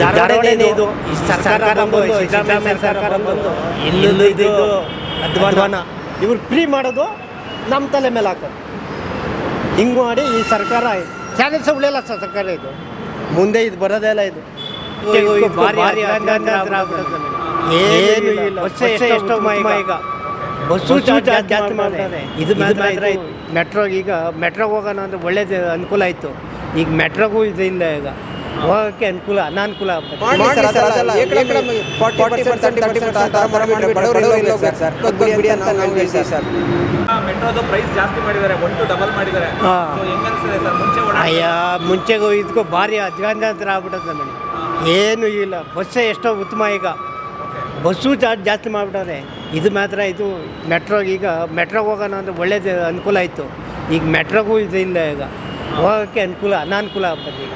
ಧಾರವಾಡನೇ ಇದು? ಸರ್ಕಾರ ಸಿದ್ದರಾಮಯ್ಯ ಸರ್ಕಾರ ಬಂದು ಇಲ್ಲೂ ಇದು ಅಧ್ವಾನ. ಇವ್ರು ಫ್ರೀ ಮಾಡೋದು ನಮ್ಮ ತಲೆ ಮೇಲೆ ಹಾಕೋದು. ಹಿಂಗೆ ಮಾಡಿ ಈ ಸರ್ಕಾರ ಚಾನೆಲ್ಸ್ ಉಳಿಯಲ್ಲ ಸರ್ ಸರ್ಕಾರ ಇದು. ಮುಂದೆ ಇದು ಬರೋದೇ ಇಲ್ಲ ಇದು. ಏನು ಇಲ್ಲ. ಈಗ ಬಸ್ಸು ಜಾಸ್ತಿ ಮಾಡ್ತಾರೆ ಇದು ಮಾತ್ರ ಮೆಟ್ರೋ ಈಗ ಮೆಟ್ರೋಗೆ ಹೋಗೋಣ ಅಂದ್ರೆ ಒಳ್ಳೇದು ಅನುಕೂಲ ಆಯ್ತು. ಈಗ ಮೆಟ್ರೋಗೂ ಇದು ಇಲ್ಲ ಈಗ. ಹೋಗೋಕ್ಕೆ ಅನುಕೂಲ ಅನಾನುಕೂಲ ಸರ್ ಮೆಟ್ರೋದು ಪ್ರೈಸ್ ಜಾಸ್ತಿ ಮಾಡಿದ್ದಾರೆ ಒಟ್ಟು ಡಬಲ್ ಮಾಡಿದ್ದಾರೆ. ಅಯ್ಯ ಮುಂಚೆಗೂ ಇದಕ್ಕೂ ಭಾರಿ ಅಜ್ಞಾನಾಂತರ ಆಗ್ಬಿಟ್ಟದ ನನಗೆ ಏನು ಇಲ್ಲ. ಬಸ್ಸೇ ಎಷ್ಟೋ ಉತ್ತಮ ಈಗ. ಬಸ್ಸು ಚಾರ್ಜ್ ಜಾಸ್ತಿ ಮಾಡ್ಬಿಟ್ಟಾರೆ ಇದು ಮಾತ್ರ ಇದು ಮೆಟ್ರೋ ಈಗ ಮೆಟ್ರೋಗೆ ಹೋಗೋಣ ಅಂದ್ರೆ ಒಳ್ಳೇದು ಅನುಕೂಲ ಆಯಿತು. ಈಗ ಮೆಟ್ರೋಗೂ ಇದು ಇಲ್ಲ ಈಗ. ಹೋಗೋಕ್ಕೆ ಅನುಕೂಲ ಅನಾನುಕೂಲ ಆಗ್ಬೋದು ಈಗ.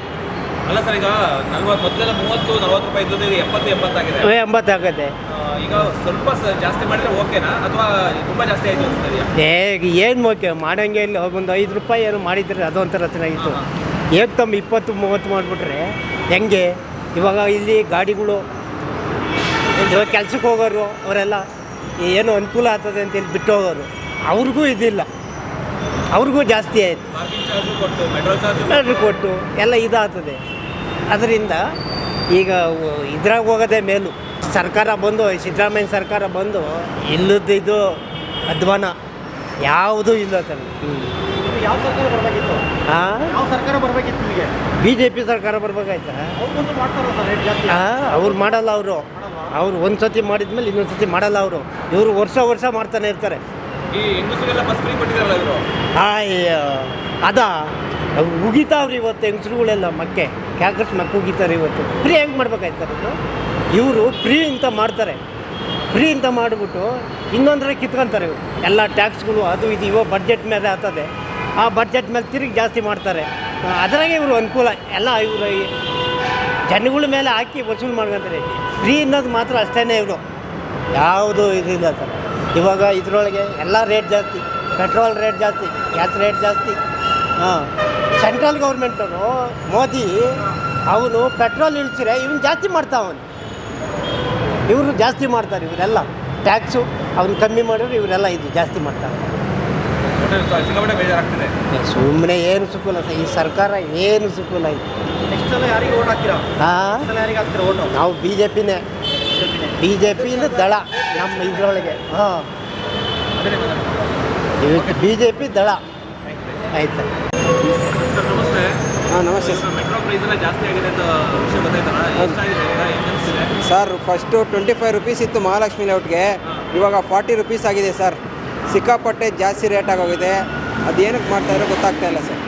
ಅಲ್ಲ ಸರ್ ಈಗ ನಲ್ವತ್ತು ಮೊದಲೆಲ್ಲ ಮೂವತ್ತು ನಲ್ವತ್ತು ರೂಪಾಯಿ ಇದ್ದದ್ದು ಈಗ ಎಪ್ಪತ್ತು ಎಂಬತ್ತು ಆ, ಈಗ ಸ್ವಲ್ಪ ಸ- ಜಾಸ್ತಿ ಮಾಡಿದ್ರೆ ಓಕೆನಾ? ಅಥವಾ ತುಂಬಾ ಜಾಸ್ತಿ ಆಯ್ತು ಅನ್ಸ್ತದೆಯಾ ಏ ಏನು ಓಕೆ? ಮಾಡೋಂಗೆ ಇಲ್ಲ. ಒಂದು ಐದು ರೂಪಾಯಿ ಏನು ಮಾಡಿದ್ರೆ ಅದೊಂಥರ ಚೆನ್ನಾಗಿತ್ತು ಏಕ್ ತಮ್ಮ ಇಪ್ಪತ್ತು ಮೂವತ್ತು ಮಾಡಿಬಿಟ್ರೆ ಹೆಂಗೆ? ಇವಾಗ ಇಲ್ಲಿ ಗಾಡಿಗಳು ಇವಾಗ ಕೆಲ್ಸಕ್ಕೆ ಹೋಗೋರು ಅವರೆಲ್ಲ ಏನು ಅನುಕೂಲ ಆಗ್ತದೆ ಅಂತೇಳಿ ಬಿಟ್ಟು ಹೋಗೋರು. ಅವ್ರಿಗೂ ಇದಿಲ್ಲ. ಅವ್ರಿಗೂ ಜಾಸ್ತಿ ಆಯಿತು. ಮೆಟ್ರೋ ಕೊಟ್ಟು ಎಲ್ಲ ಇದಾಗ್ತದೆ. ಅದರಿಂದ ಈಗ ಇದ್ರಾಗ ಹೋಗೋದೆ ಮೇಲು. ಸರ್ಕಾರ ಬಂದು ಸಿದ್ದರಾಮಯ್ಯ ಸರ್ಕಾರ ಬಂದು ಇಲ್ಲದ್ದು ಇದು ಅಧ್ವಾನ. ಯಾವುದೂ ಇಲ್ಲ ನಿಮಗೆ ಬಿ ಜೆ ಪಿ ಸರ್ಕಾರ ಬರ್ಬೇಕಾಯ್ತಾ? ಹಾಂ ಅವ್ರು ಮಾಡಲ್ಲ ಅವರು. ಅವ್ರು ಒಂದು ಸತಿ ಮಾಡಿದ್ಮೇಲೆ ಇನ್ನೊಂದು ಸತಿ ಮಾಡಲ್ಲ ಅವರು. ಇವರು ವರ್ಷ ವರ್ಷ ಮಾಡ್ತಾನೆ ಇರ್ತಾರೆ. ಅಯ್ಯ ಅದ? ಉಗಿತಾವ್ರಿ ಇವತ್ತು ಹೆಂಗಸ್ರುಗಳೆಲ್ಲ ಮಕ್ಕೆ. ಕ್ಯಾಕರ್ಸ್ ಮಕ್ಕ ಉಗಿತಾರೆ ಇವತ್ತು. ಫ್ರೀ ಹೆಂಗೆ ಮಾಡ್ಬೇಕಾಯ್ತಾರೆ ಇವರು ಫ್ರೀ ಅಂತ ಮಾಡ್ತಾರೆ. ಫ್ರೀ ಅಂತ ಮಾಡಿಬಿಟ್ಟು ಇನ್ನೊಂದರ ಕಿತ್ಕೊಂತಾರೆ ಇವರು. ಎಲ್ಲ ಟ್ಯಾಕ್ಸ್ಗಳು ಅದು ಇದು ಇವ ಬಡ್ಜೆಟ್ ಮೇಲೆ ಆಗ್ತದೆ. ಆ ಬಡ್ಜೆಟ್ ಮೇಲೆ ತಿರುಗಿ ಜಾಸ್ತಿ ಮಾಡ್ತಾರೆ. ಅದರಾಗೆ ಇವರು ಅನುಕೂಲ. ಎಲ್ಲ ಇವರು ಜನಗಳ ಮೇಲೆ ಹಾಕಿ ವಸೂಲು ಮಾಡ್ಕೊಂತಾರೆ. ಫ್ರೀ ಅನ್ನೋದು ಮಾತ್ರ ಅಷ್ಟೇ ಇವರು. ಯಾವುದು ಇದಿಲ್ಲ ಸರ್. ಇವಾಗ ಇದರೊಳಗೆ ಎಲ್ಲ ರೇಟ್ ಜಾಸ್ತಿ ಪೆಟ್ರೋಲ್ ರೇಟ್ ಜಾಸ್ತಿ ಗ್ಯಾಸ್ ರೇಟ್ ಜಾಸ್ತಿ. ಹಾಂ ಸೆಂಟ್ರಲ್ ಗೌರ್ಮೆಂಟವರು ಮೋದಿ ಅವನು ಪೆಟ್ರೋಲ್ ಇಳಿಸಿದ್ರೆ ಇವನು ಜಾಸ್ತಿ ಮಾಡ್ತಾವನು ಇವರು ಜಾಸ್ತಿ ಮಾಡ್ತಾರೆ ಇವರೆಲ್ಲ. ಟ್ಯಾಕ್ಸು ಅವ್ನು ಕಮ್ಮಿ ಮಾಡಿದ್ರು ಇವರೆಲ್ಲ ಇದು ಜಾಸ್ತಿ ಮಾಡ್ತಾರೆ. ಸುಮ್ಮನೆ ಏನು ಸುಕೂಲ ಸರ್ ಈ ಸರ್ಕಾರ ಏನು ಸುಕೂಲ ಇದು. ಹಾಂ? ಹಾಕ್ತೀರಾ ನಾವು ಬಿ ಜೆ ಪಿನೇ ಬಿ ಜೆ ಪಿನ ದಳ ನಮ್ಮ ಇದರೊಳಗೆ. ಹಾಂ. ಇವತ್ತು ಬಿ ಜೆ ಪಿ ದಳ. ಆಯ್ತು. ಸರ್ ನಮಸ್ತೆ. ಹಾಂ ನಮಸ್ತೆ. ಸರ್ ಮೆಟ್ರೋ ಪ್ರೈಸ್ ಎಲ್ಲ ಜಾಸ್ತಿ ಆಗಿದೆ ಅಂತ ವಿಷಯ ಗೊತ್ತಾಯ್ತಲ್ಲ? ಎಷ್ಟಾಗಿದೆ ಈಗ ಹೆಂಗ್ sir first twenty five rupees ಇತ್ತು ಮಹಾಲಕ್ಷ್ಮಿ ಲೇಔಟ್ಗೆ. ಇವಾಗ ಫಾರ್ಟಿ ರುಪೀಸ್ ಆಗಿದೆ ಸರ್. ಸಿಕ್ಕಾಪಟ್ಟೆ ಜಾಸ್ತಿ ರೇಟ್ ಆಗೋಗಿದೆ. ಅದೇನಕ್ಕೆ ಮಾಡ್ತಾ ಇರೋ ಗೊತ್ತಾಗ್ತಾ ಇಲ್ಲ ಸರ್.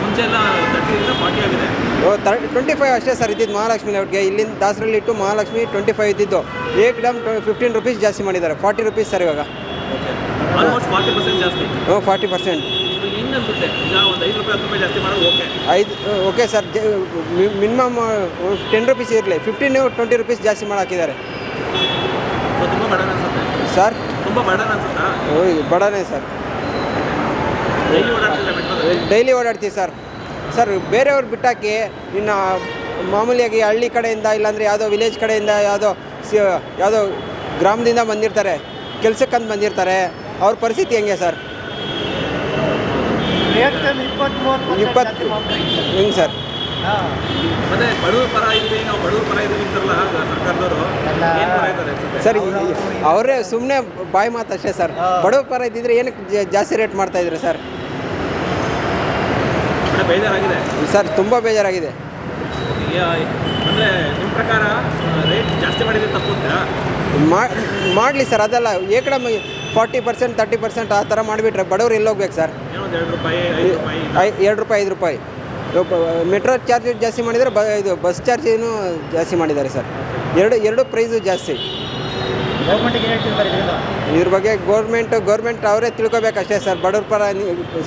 ಮುಂಚೆ ಎಲ್ಲ ತರ್ಟಿಯಿಂದ ಫಾರ್ಟಿ ಆಗಿದೆ. ಓ ತರ್ ಟ್ವೆಂಟಿ ಫೈವ್ ಅಷ್ಟೇ ಸರ್ ಇದ್ದಿದ್ದು ಮಹಾಲಕ್ಷ್ಮಿ ಲೇಔಟ್ಗೆ ಇಲ್ಲಿಂದ ದಾಸರಲ್ಲಿ ಇಟ್ಟು ಮಹಾಲಕ್ಷ್ಮಿ ಟ್ವೆಂಟಿ ಫೈವ್ ಇದ್ದಿದ್ದು. ಏಕ್ ಡಮ್ ಫಿಫ್ಟೀನ್ ರುಪೀಸ್ ಜಾಸ್ತಿ ಮಾಡಿದ್ದಾರೆ. ಫಾರ್ಟಿ ರುಪೀಸ್ ಸರ್ ಇವಾಗ. ಆಲ್ಮೋಸ್ಟ್ ಫಾರ್ಟಿ ಪರ್ಸೆಂಟ್ ಜಾಸ್ತಿ. ಹ್ಞೂ ಫಾರ್ಟಿ ಪರ್ಸೆಂಟ್ ಐದು ಓಕೆ. ಐದು okay sir. Minimum ten rupees ಇರಲಿ. ಫಿಫ್ಟೀನ್ ಟ್ವೆಂಟಿ ರುಪೀಸ್ ಜಾಸ್ತಿ ಮಾಡಿ ಹಾಕಿದ್ದಾರೆ ಸರ್? ತುಂಬ ಬಡನೇ ಸರ್. ಡೈಲಿ ಓಡಾಡ್ತೀವಿ ಸರ್. ಸರ್ ಬೇರೆಯವ್ರು ಬಿಟ್ಟಾಕಿ ಇನ್ನು ಮಾಮೂಲಿಯಾಗಿ ಹಳ್ಳಿ ಕಡೆಯಿಂದ ಇಲ್ಲಾಂದರೆ ಯಾವುದೋ ವಿಲೇಜ್ ಕಡೆಯಿಂದ ಯಾವುದೋ ಸಿ ಯಾವುದೋ ಗ್ರಾಮದಿಂದ ಬಂದಿರ್ತಾರೆ ಕೆಲಸಕ್ಕಂತ ಬಂದಿರ್ತಾರೆ. ಅವ್ರ ಪರಿಸ್ಥಿತಿ ಹೆಂಗೆ ಸರ್? ಇಪ್ಪತ್ತು. ಹೆಂಗೆ ಸರ್? ಮತ್ತೆ ಬಡವ್ರ ಪರ ಇದ್ದೀವಿ ನಾವು ಬಡವ್ರ ಪರ ಇದೀವಿ ಅಂತಾರಲ್ಲ ಸರ್ಕಾರದವರು? ಏನು ಪರ ಇದ್ದಾರೆ ಸರ್ ಅವರೇ ಸುಮ್ಮನೆ ಬಾಯಿ ಮಾತು ಅಷ್ಟೇ ಸರ್. ಬಡವ್ರ ಪರ ಇದ್ದಿದ್ರೆ ಏನಕ್ಕೆ ಜಾಸ್ತಿ ರೇಟ್ ಮಾಡ್ತಾ ಇದ್ರೆ ಸರ್? ಬೇಜಾರಾಗಿದೆ? ಸರ್ ತುಂಬ ಬೇಜಾರಾಗಿದೆ. ಅಂದರೆ ನಿಮ್ಮ ಪ್ರಕಾರ ರೇಟ್ ಜಾಸ್ತಿ ಮಾಡಿದ್ರೆ ತಪ್ಪು ಮಾಡಲಿ ಸರ್ ಅದೆಲ್ಲ ಏಕಡೆ ಫಾರ್ಟಿ ಪರ್ಸೆಂಟ್ ತರ್ಟಿ ಪರ್ಸೆಂಟ್ ಆ ಥರ ಮಾಡಿಬಿಟ್ರೆ ಬಡವ್ರು ಎಲ್ಲಿ ಹೋಗ್ಬೇಕು ಸರ್? ಎರಡು ರೂಪಾಯಿ ಎರಡು ರೂಪಾಯಿ ಐದು ರೂಪಾಯಿ. ಮೆಟ್ರೋ ಚಾರ್ಜ್ ಜಾಸ್ತಿ ಮಾಡಿದರೆ ಬ ಇದು ಬಸ್ ಚಾರ್ಜನ್ನು ಜಾಸ್ತಿ ಮಾಡಿದ್ದಾರೆ ಸರ್. ಎರಡು ಎರಡು ಪ್ರೈಸು ಜಾಸ್ತಿ. ಇದ್ರ ಬಗ್ಗೆ ಗೌರ್ಮೆಂಟ್ ಗೌರ್ಮೆಂಟ್ ಅವರೇ ತಿಳ್ಕೊಬೇಕಷ್ಟೇ ಸರ್. ಬಡವ್ರ ಪರ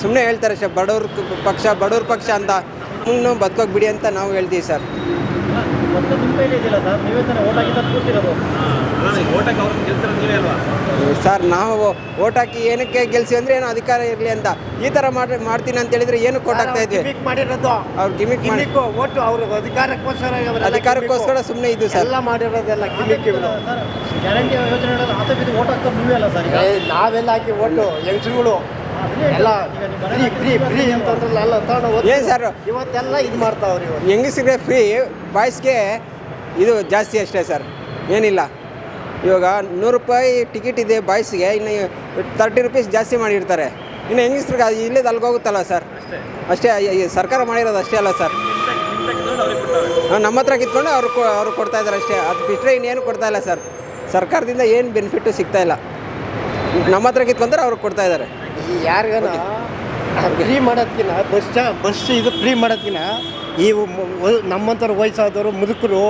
ಸುಮ್ಮನೆ ಹೇಳ್ತಾರೆ ಸರ್ ಬಡವ್ರ ಪಕ್ಷ ಬಡವ್ರ ಪಕ್ಷ ಅಂತ. ಮುಂದೆ ಬದುಕೋಗಿ ಬಿಡಿ ಅಂತ ನಾವು ಹೇಳ್ತೀವಿ ಸರ್. ಮತ್ತೆ ನಿಮ್ಮ ಕೈಲಿ ಇದೆಯಲ್ಲ ಸರ್? ನೀವೇ ತಾನೇ ಓಟ್ ಹಾಕಿ ತಂದು ಕೂತಿರೋದು ಅಲ್ಲ ಈಗ ಓಟಕ್ಕೆ ಅವ್ರನ್ನ ಗೆಲ್ಸಿರೋ ನೀವೇ ಅಲ್ವಾ? ಸರ್ ನಾವು ಓಟ್ ಹಾಕಿ ಏನಕ್ಕೆ ಗೆಲ್ಸಿ ಅಂದ್ರೆ ಏನು ಅಧಿಕಾರ ಇರಲಿ ಅಂತ. ಈ ತರ ಮಾಡಿ ಮಾಡ್ತೀನಿ ಅಂತ ಹೇಳಿದ್ರೆ ಏನು ಕೋಟ್ ಆಗ್ತಾ ಇದ್ವಿ? ಗಿಮಿಕ್ ಮಾಡಿರೋದು. ಅವ್ರು ಗಿಮಿಕ್ ಮಾಡಿ ಅವ್ರ ಅಧಿಕಾರಕ್ಕೋಸ್ಕರ ಇವರೆಲ್ಲ ಅಧಿಕಾರಕ್ಕೋಸ್ಕರ. ಸುಮ್ಮನೆ ಇದು ಸರ್. ಎಲ್ಲ ಮಾಡಿರೋದೆಲ್ಲ ಗಿಮಿಕ್ ಇವರು. ಸರ್ ಗ್ಯಾರಂಟಿ ಯೋಜನೆ ಬಿದ್ದು ಓಟ್ ಹಾಕ್ತಾರೆ ನೀವೇ ಅಲ್ಲ ಸರ್ ಈಗ? ಏ, ನಾವೆಲ್ಲ ಹಾಕಿ ಒಟ್ಟು ಯಂಗ್ಸ್ರುಗಳು ಎಲ್ಲ ಫ್ರೀ ಫ್ರೀ ಫ್ರೀ ಅಂತಂದ್ರಲ್ಲ ಏನು ತಗೊಂಡು ಏನ್ ಸರ್? ಇವತ್ತೆಲ್ಲ ಇದು ಮಾಡ್ತಾವ್ರಿ ಹೆಂಗಸ್ರಿಗೆ ಫ್ರೀ ಬಾಯ್ಸ್ಗೆ ಇದು ಜಾಸ್ತಿ ಅಷ್ಟೇ ಸರ್ ಏನಿಲ್ಲ. ಇವಾಗ ನೂರು ರೂಪಾಯಿ ಟಿಕೆಟ್ ಇದೆ ಬಾಯ್ಸ್ಗೆ ಇನ್ನು ತರ್ಟಿ ರುಪೀಸ್ ಜಾಸ್ತಿ ಮಾಡಿರ್ತಾರೆ. ಇನ್ನು ಹೆಂಗಸ್ರಿಗೆ ಅದು ಇಲ್ಲದ ಅಲ್ಲಿಗೆ ಹೋಗುತ್ತಲ್ಲ ಸರ್? ಅಷ್ಟೇ. ಈ ಸರ್ಕಾರ ಮಾಡಿರೋದು ಅಷ್ಟೇ ಅಲ್ಲ ಸರ್. ನಿಮ್ಮ ಹತ್ರ ಕಿತ್ಕೊಂಡು ಅವ್ರು ಕೊ- ಅವ್ರು ಕೊಡ್ತಾ ಇದ್ದಾರೆ ಅಷ್ಟೇ. ಅದು ಬಿಟ್ಟರೆ ಇನ್ನೇನು ಕೊಡ್ತಾ ಇಲ್ಲ ಸರ್. ಸರ್ಕಾರದಿಂದ ಏನು ಬೆನಿಫಿಟ್ಟು ಸಿಗ್ತಾ ಇಲ್ಲ. ನಮ್ಮ ಹತ್ರ ಕಿತ್ಕೊಂಡ್ರೆ ಅವ್ರಿಗೆ ಕೊಡ್ತಾ ಇದ್ದಾರೆ. ಈ ಯಾರಿಗನ ಫ್ರೀ ಮಾಡೋದ್ಕಿನ್ನ ಬಸ್ ಬಸ್ ಇದು ಫ್ರೀ ಮಾಡೋದ್ಕಿನ ಈ ನಮ್ಮಂಥವ್ರು ವಯಸ್ಸಾದವರು ಮುದುಕರು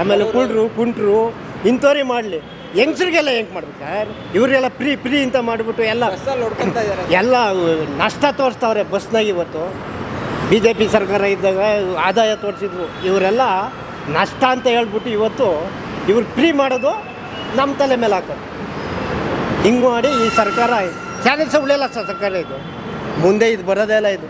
ಆಮೇಲೆ ಕುಳ್ರು ಕುಂಟ್ರು ಇಂಥವ್ರಿಗೆ ಮಾಡಲಿ. ಹೆಂಗಸ್ರಿಗೆಲ್ಲ ಹೆಂಗ್ ಮಾಡ್ಬೇಕು ಸರ್ ಇವರಿಗೆಲ್ಲ ಫ್ರೀ ಫ್ರೀ ಅಂತ ಮಾಡಿಬಿಟ್ಟು ಎಲ್ಲ ಎಲ್ಲ ನಷ್ಟ ತೋರಿಸ್ತಾವ್ರೆ ಬಸ್ನಾಗ ಇವತ್ತು. ಬಿ ಜೆ ಪಿ ಸರ್ಕಾರ ಇದ್ದಾಗ ಆದಾಯ ತೋರಿಸಿದ್ರು. ಇವರೆಲ್ಲ ನಷ್ಟ ಅಂತ ಹೇಳ್ಬಿಟ್ಟು ಇವತ್ತು ಇವ್ರು ಫ್ರೀ ಮಾಡೋದು ನಮ್ಮ ತಲೆ ಮೇಲೆ ಹಾಕೋದು. ಹಿಂಗೆ ಮಾಡಿ ಈ ಸರ್ಕಾರ ಚಾನೆಲ್ಸ್ ಉಳಿಯಲ್ಲ ಸರ್ ಸರ್ಕಾರ ಇದು. ಮುಂದೆ ಇದು ಬರೋದೇ ಇಲ್ಲ ಇದು.